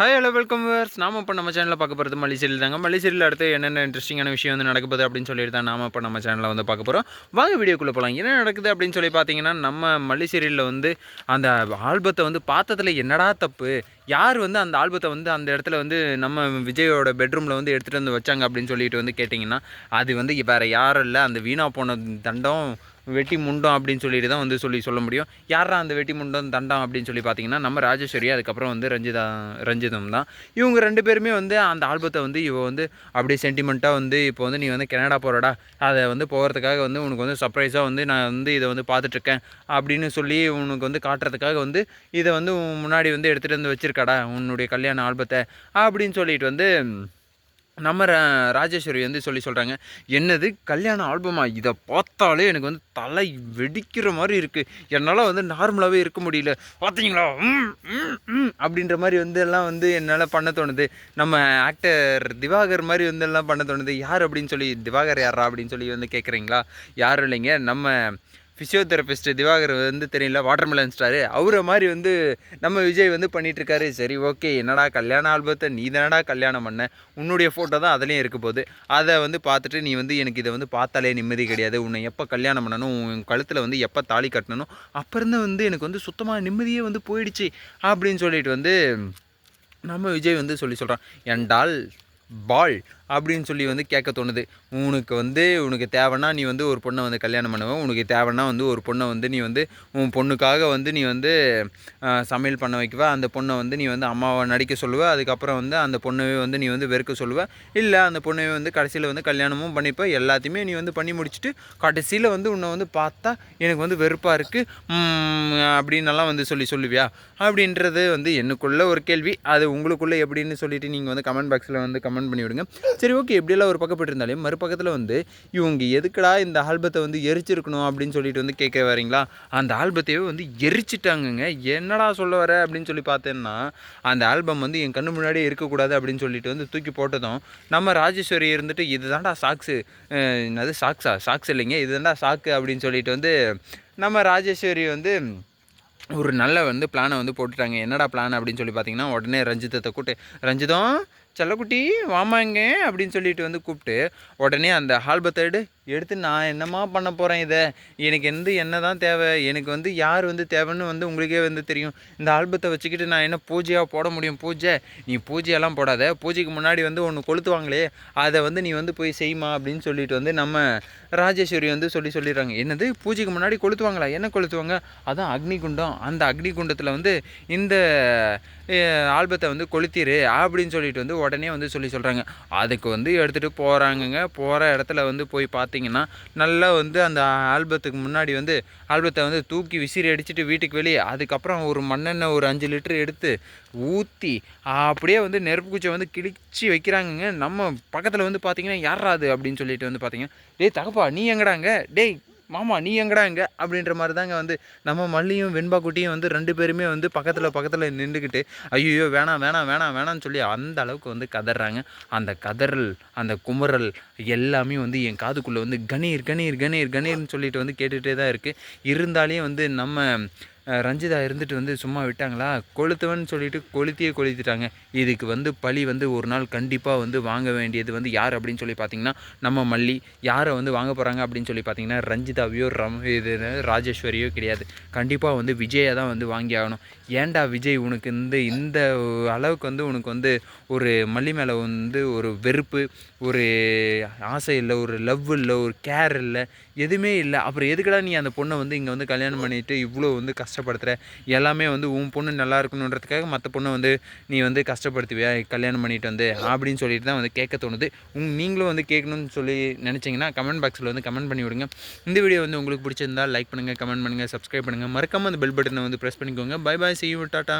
Hi hello welcome verse நாம இப்போ நம்ம சேனலில் பார்க்க போகிறது மல்லிசீரியல் தாங்க. மல்லிசீரியல் அடுத்து என்னென்ன இன்ட்ரெஸ்டிங்கான விஷயம் வந்து நடக்க போகுது அப்படின்னு சொல்லிட்டு தான் நாம இப்போ நம்ம சேனலில் வந்து பார்க்க போகிறோம் வாங்க வீடியோக்குள்ளே போகலாம் என்ன நடக்குது அப்படின்னு சொல்லி பார்த்தீங்கன்னா நம்ம மல்லிசீரியலில் வந்து அந்த ஆல்பத்தை வந்து பார்த்ததுல என்னடா தப்பு? யார் வந்து அந்த ஆல்பத்தை வந்து அந்த இடத்துல வந்து நம்ம விஜயோட பெட்ரூமில் வந்து எடுத்துகிட்டு வந்து வச்சாங்க அப்படின்னு சொல்லிட்டு வந்து கேட்டிங்கன்னா அது வந்து வேறு யாரும் இல்லை. அந்த வீணா போன தண்டம் வெட்டி முண்டம் அப்படின்னு சொல்லிட்டு தான் வந்து சொல்லி சொல்ல முடியும். யாரா அந்த வெட்டி முண்டம் தண்டம் அப்படின்னு சொல்லி பார்த்தீங்கன்னா நம்ம ராஜேஸ்வரி அதுக்கப்புறம் வந்து ரஞ்சிதா ரஞ்சிதம் தான். இவங்க ரெண்டு பேருமே வந்து அந்த ஆல்பத்தை வந்து இவ வந்து அப்படியே சென்டிமெண்ட்டாக வந்து இப்போ வந்து நீ வந்து கனடா போகிறடா அதை வந்து போகிறதுக்காக வந்து உனக்கு வந்து சர்ப்ரைஸாக வந்து நான் வந்து இதை வந்து பார்த்துட்ருக்கேன் அப்படின்னு சொல்லி உனக்கு வந்து காட்டுறதுக்காக வந்து இதை வந்து உன் முன்னாடி வந்து எடுத்துகிட்டு வந்து வச்சிருக்காடா உன்னுடைய கல்யாண ஆல்பத்தை அப்படின்னு சொல்லிட்டு வந்து நம்ம ரா- ராஜேஸ்வரி வந்து சொல்லி சொல்கிறாங்க என்னது? கல்யாண ஆல்பமா? இதை பார்த்தாலே எனக்கு வந்து தலை வெடிக்கிற மாதிரி இருக்குது என்னால் வந்து நார்மலாகவே இருக்க முடியல. பார்த்தீங்களா ம், ம் அப்படின்ற மாதிரி வந்து எல்லாம் வந்து என்னால் பண்ண தோணுது. நம்ம ஆக்டர் திவாகர் மாதிரி வந்து எல்லாம் பண்ண தோணுது. யார் அப்படின்னு சொல்லி திவாகர் யாரா அப்படின்னு சொல்லி வந்து கேட்குறீங்களா யாரும் இல்லைங்க. நம்ம ஃபிசியோதெரபிஸ்ட் திவாகர் வந்து தெரியல வாட்டர்மெலன் ஸ்டாரு அவரை மாதிரி வந்து நம்ம விஜய் வந்து பண்ணிகிட்டு இருக்காரு சரி ஓகே என்னடா கல்யாண ஆல்பத்தை நீ தானடா கல்யாணம் பண்ண? உன்னுடைய ஃபோட்டோ தான் அதுலேயும் இருக்க போகுது. அதை வந்து பார்த்துட்டு நீ வந்து எனக்கு இதை வந்து பார்த்தாலே நிம்மதி கிடையாது. உன்னை எப்போ கல்யாணம் பண்ணணும்? உன் கழுத்தில் வந்து எப்போ தாலி கட்டணும்? அப்போ இருந்து வந்து எனக்கு வந்து சுத்தமாக நிம்மதியே வந்து போயிடுச்சு அப்படின்னு சொல்லிட்டு வந்து நம்ம விஜய் வந்து சொல்லி சொல்கிறான் என்டால் பால் அப்படின்னு சொல்லி வந்து கேட்க தோணுது. உனக்கு வந்து உனக்கு தேவைன்னா நீ வந்து ஒரு பொண்ணை வந்து கல்யாணம் பண்ணுவேன் உனக்கு தேவைன்னா வந்து ஒரு பொண்ணை வந்து நீ வந்து உன் பொண்ணுக்காக வந்து நீ வந்து சமையல் பண்ண வைக்குவ. அந்த பொண்ணை வந்து நீ வந்து அம்மாவை நடிக்க சொல்லுவ. அதுக்கப்புறம் வந்து அந்த பொண்ணவே வந்து நீ வந்து வெறுக்க சொல்லுவ. இல்லை அந்த பொண்ணவே வந்து கடைசியில் வந்து கல்யாணமும் பண்ணிப்ப. எல்லாத்தையுமே நீ வந்து பண்ணி முடிச்சுட்டு கடைசியில் வந்து உன்னை வந்து பார்த்தா எனக்கு வந்து வெறுப்பாக இருக்குது அப்படின்னெல்லாம் வந்து சொல்லி சொல்லுவியா? அப்படின்றது வந்து எனக்குள்ள ஒரு கேள்வி. அது உங்களுக்குள்ளே எப்படின்னு சொல்லிட்டு நீங்கள் வந்து கமெண்ட் பாக்ஸில் வந்து கமெண்ட் பண்ணிவிடுங்க. சரி ஓகே இப்படியெல்லாம் ஒரு பக்கப்பட்டு இருந்தாலும் மறுபக்கத்தில் வந்து இவங்க எதுக்குடா இந்த ஆல்பத்தை வந்து எரிச்சிருக்கணும்? அப்படின்னு சொல்லிட்டு வந்து கேட்க வரீங்களா? அந்த ஆல்பத்தையே வந்து எரிச்சிட்டாங்கங்க. என்னடா சொல்ல வர? அப்படின்னு சொல்லி பார்த்தேன்னா அந்த ஆல்பம் வந்து என் கண்ணு முன்னாடியே இருக்கக்கூடாது அப்படின்னு சொல்லிட்டு வந்து தூக்கி போட்டதும் நம்ம ராஜேஸ்வரி இருந்துட்டு இதுதான்டா சாக்ஸு. என்னது சாக்ஸா? சாக்ஸ் இல்லைங்க இதுதான்டா சாக்கு அப்படின்னு சொல்லிட்டு வந்து நம்ம ராஜேஸ்வரி வந்து ஒரு நல்ல வந்து பிளானை வந்து போட்டுட்டாங்க. என்னடா பிளான்? அப்படின்னு சொல்லி பார்த்தீங்கன்னா உடனே ரஞ்சிதத்தை கூட்டு ரஞ்சிதம் செல்லக்குட்டி வாமாங்க அப்படின்னு சொல்லிட்டு வந்து கூப்பிட்டு உடனே அந்த ஆல்பத்தை எடுத்து நான் என்னம்மா பண்ண போகிறேன் இதை? எனக்கு வந்து என்ன தான் தேவை? எனக்கு வந்து யார் வந்து தேவைன்னு வந்து உங்களுக்கே வந்து தெரியும். இந்த ஆல்பத்தை வச்சுக்கிட்டு நான் என்ன பூஜையாக போட முடியும்? பூஜை? நீ பூஜையெல்லாம் போடாத. பூஜைக்கு முன்னாடி வந்து ஒன்று கொளுத்துவாங்களே அதை வந்து நீ வந்து போய் செய்யுமா அப்படின்னு சொல்லிட்டு வந்து நம்ம ராஜேஸ்வரி வந்து சொல்லி சொல்லிடுறாங்க. என்னது? பூஜைக்கு முன்னாடி கொளுத்துவாங்களா? என்ன கொளுத்துவாங்க? அதான் அக்னி குண்டம். அந்த அக்னி குண்டத்தில் வந்து இந்த ஆல்பத்தை வந்து கொளுத்திரு அப்படின்னு சொல்லிட்டு வந்து உடனே வந்து சொல்லி சொல்கிறாங்க அதுக்கு வந்து எடுத்துகிட்டு போகிறாங்கங்க போகிற இடத்துல வந்து போய் பார்த்தீங்கன்னா நல்லா வந்து அந்த ஆல்பத்துக்கு முன்னாடி வந்து ஆல்பத்தை வந்து தூக்கி விசிறி அடிச்சுட்டு வீட்டுக்கு வெளியே அதுக்கப்புறம் ஒரு மண்ணெண்ணெய் ஒரு அஞ்சு லிட்டர் எடுத்து ஊற்றி அப்படியே வந்து நெருப்பு குச்சை வந்து கிழிச்சு வைக்கிறாங்கங்க. நம்ம பக்கத்தில் வந்து பார்த்தீங்கன்னா யாரா அது? அப்படின்னு சொல்லிட்டு வந்து பார்த்தீங்கன்னா டேய் தகப்பா நீ எங்கடாங்க டேய் மாமா நீ எங்கடா இங்க? அப்படின்ற மாதிரி தாங்க வந்து நம்ம மல்லியும் வெண்பாக்குட்டியும் வந்து ரெண்டு பேருமே வந்து பக்கத்தில் பக்கத்தில் நின்றுக்கிட்டு ஐயோ வேணாம் வேணாம் வேணாம் வேணாம்னு சொல்லி அந்த அளவுக்கு வந்து கதறாங்க. அந்த கதறல் அந்த குமரல் எல்லாமே வந்து என் காதுக்குள்ளே வந்து கணீர் கணீர் கணீர் கணீர்னு சொல்லிட்டு வந்து கேட்டுகிட்டே தான் இருக்குது இருந்தாலே வந்து நம்ம ரஞ்சிதா இருந்துட்டு வந்து சும்மா விட்டாங்களா? கொளுத்தவன் சொல்லிட்டு கொளுத்தியே கொளுத்திட்டாங்க. இதுக்கு வந்து பழி வந்து ஒரு நாள் கண்டிப்பாக வந்து வாங்க வேண்டியது வந்து யார் அப்படின்னு சொல்லி பார்த்தீங்கன்னா நம்ம மல்லி. யாரை வந்து வாங்க போகிறாங்க அப்படின்னு சொல்லி பார்த்தீங்கன்னா ரஞ்சிதாவையோ ரம் இது ராஜேஸ்வரியோ கிடையாது. கண்டிப்பாக வந்து விஜயை தான் வந்து வாங்கி ஆகணும். ஏன்டா விஜய் உனக்கு இந்த இந்த அளவுக்கு வந்து உனக்கு வந்து ஒரு மல்லி மேலே வந்து ஒரு வெறுப்பு ஒரு ஆசை இல்லை ஒரு லவ் இல்லை ஒரு கேர் இல்லை எதுவுமே இல்லை. அப்புறம் எதுக்கடா நீ அந்த பொண்ணை வந்து இங்கே வந்து கல்யாணம் பண்ணிட்டு இவ்வளோ வந்து கஷ்டப்படுத்துகிற எல்லாமே வந்து உன் பொண்ணு நல்லா இருக்கணுன்றதுக்காக மற்ற பொண்ணை வந்து நீ வந்து கஷ்டப்படுத்துவியா? கல்யாணம் பண்ணிட்டு வந்து அப்படின்னு சொல்லிட்டு தான் வந்து கேட்க தோணுது. உங் நீங்களும் வந்து கேட்கணும்னு சொல்லி நினச்சிங்கன்னா கமெண்ட் பாக்ஸில் வந்து கமெண்ட் பண்ணி விடுங்க. இந்த வீடியோ வந்து உங்களுக்கு பிடிச்சிருந்தா லைக் பண்ணுங்கள் கமெண்ட் பண்ணுங்கள் சப்ஸ்கிரைப் பண்ணுங்கள் மறக்காமல் அந்த பெல் பட்டனை வந்து ப்ரெஸ் பண்ணிக்கோங்க. Bye bye see tata